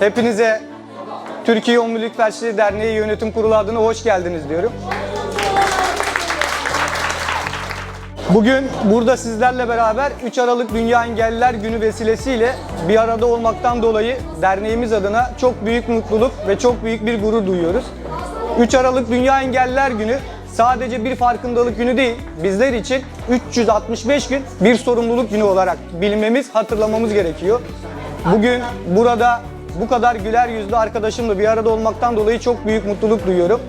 Hepinize Türkiye Omurilik Felçleri Derneği Yönetim Kurulu adına hoş geldiniz diyorum. Bugün burada sizlerle beraber 3 Aralık Dünya Engelliler Günü vesilesiyle bir arada olmaktan dolayı derneğimiz adına çok büyük mutluluk ve çok büyük bir gurur duyuyoruz. 3 Aralık Dünya Engelliler Günü sadece bir farkındalık günü değil, bizler için 365 gün bir sorumluluk günü olarak bilmemiz, hatırlamamız gerekiyor. Bugün burada bu kadar güler yüzlü arkadaşımla bir arada olmaktan dolayı çok büyük mutluluk duyuyorum.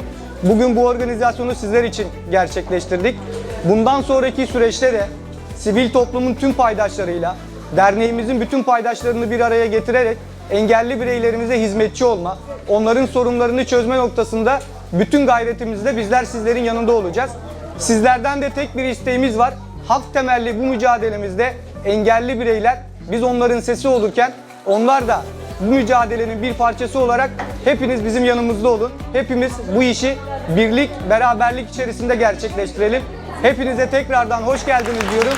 Bugün bu organizasyonu sizler için gerçekleştirdik. Bundan sonraki süreçte de sivil toplumun tüm paydaşlarıyla, derneğimizin bütün paydaşlarını bir araya getirerek engelli bireylerimize hizmetçi olma, onların sorunlarını çözme noktasında bütün gayretimizde bizler sizlerin yanında olacağız. Sizlerden de tek bir isteğimiz var. Hak temelli bu mücadelemizde engelli bireyler biz onların sesi olurken onlar da bu mücadelenin bir parçası olarak hepiniz bizim yanımızda olun. Hepimiz bu işi birlik, beraberlik içerisinde gerçekleştirelim. Hepinize tekrardan hoş geldiniz diyorum.